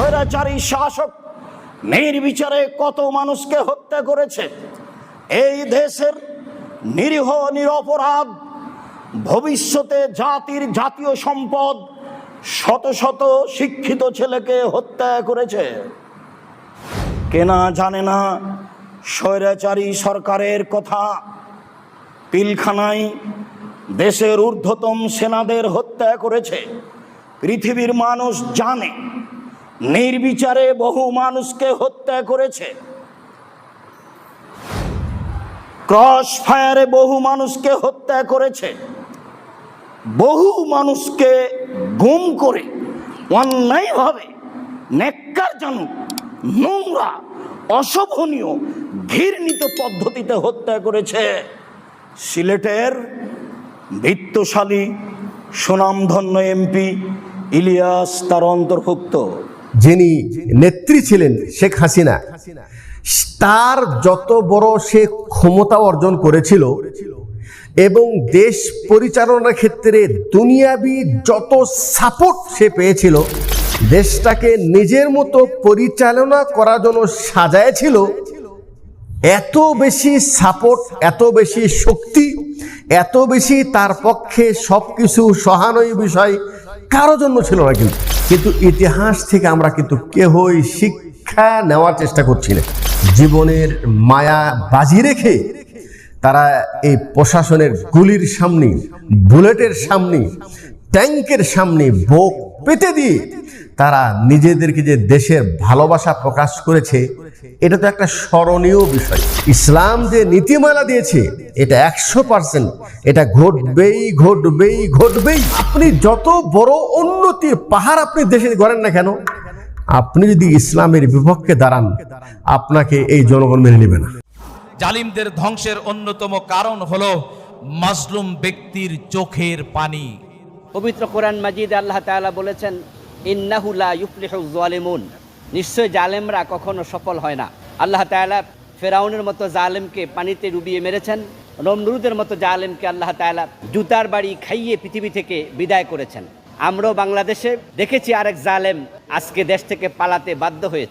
স্বৈরাচারী শাসক নির্বিচারে কত মানুষকে হত্যা করেছে? এই দেশের নিরীহ, নিরপরাধ, ভবিষ্যতে জাতির জাতীয় সম্পদ শত শত শিক্ষিত ছেলেকে হত্যা করেছে। কেনা জানে না স্বৈরাচারী সরকারের কথা? পিলখানায় দেশের ঊর্ধ্বতম সেনাদের হত্যা করেছে। পৃথিবীর মানুষ জানে নির্বিচারে বহু মানুষকে হত্যা করেছে। ক্রস ফায়ারে বহু মানুষকে হত্যা করেছে। বহু মানুষকে গুম করে অন্যায়ভাবে নেককারজনক, নোংরা, অশোভনীয়, ঘৃণিত পদ্ধতিতে হত্যা করেছে। সিলেটের বৃত্তশালী, সুনামধন্য এমপি ইলিয়াস তার অন্তর্ভুক্ত। যিনি নেত্রী ছিলেন শেখ হাসিনা, তার যত বড় সে ক্ষমতা অর্জন করেছিল এবং দেশ পরিচালনার ক্ষেত্রে দুনিয়াবি যত সাপোর্ট সে পেয়েছিল, দেশটাকে নিজের মতো পরিচালনা করার জন্য সাজায়ছিল, এত বেশি সাপোর্ট এত বেশি শক্তি, এত বেশি তার পক্ষে সব কিছু সহানুয় বিষয় কারও জন্য ছিল না কিন্তু। কিন্তু ইতিহাস থেকে আমরা কিন্তু কেহই শিক্ষা নেওয়ার চেষ্টা করছি না। জীবনের মায়া বাজি রেখে তারা এই প্রশাসনের গুলির সামনে, বুলেটের সামনে ট্যাঙ্কের সামনে বোক পেতে দিয়ে তারা নিজেদেরকে যে দেশের ভালোবাসা প্রকাশ করেছে এটা তো একটা স্মরণীয় বিষয়। ইসলাম যে নীতিমালা দিয়েছে এটা একশো পার্সেন্ট এটা ঘটবেই ঘটবেই ঘটবেই। আপনি যত বড় উন্নতির পাহাড় আপনি দেশে গড়েন না কেন আপনি যদি ইসলামের বিপক্ষে দাঁড়ান আপনাকে এই জনগণ মেনে নেবে না। জালিমদের ধ্বংসের অন্যতম কারণ হলো মাজলুম ব্যক্তির চোখের পানি। পবিত্র কোরআন মাজিদ আল্লাহ তাআলা বলেছেন ইন্নাহুলা ইউফলিহু জালিমুন। নিশ্চয় জালেমরা কখনো সফল হয় না। আল্লাহ তালা ফেরাউনের মতো জালেমকে পানিতে ডুবিয়ে মেরেছেন। নমরুদের মতো জালেমকে আল্লাহ তালা জুতার বাড়ি খাইয়ে পৃথিবী থেকে বিদায় করেছেন। আমরাও বাংলাদেশে দেখেছি আরেক জালেম আজকে দেশ থেকে পালাতে বাধ্য হয়েছে।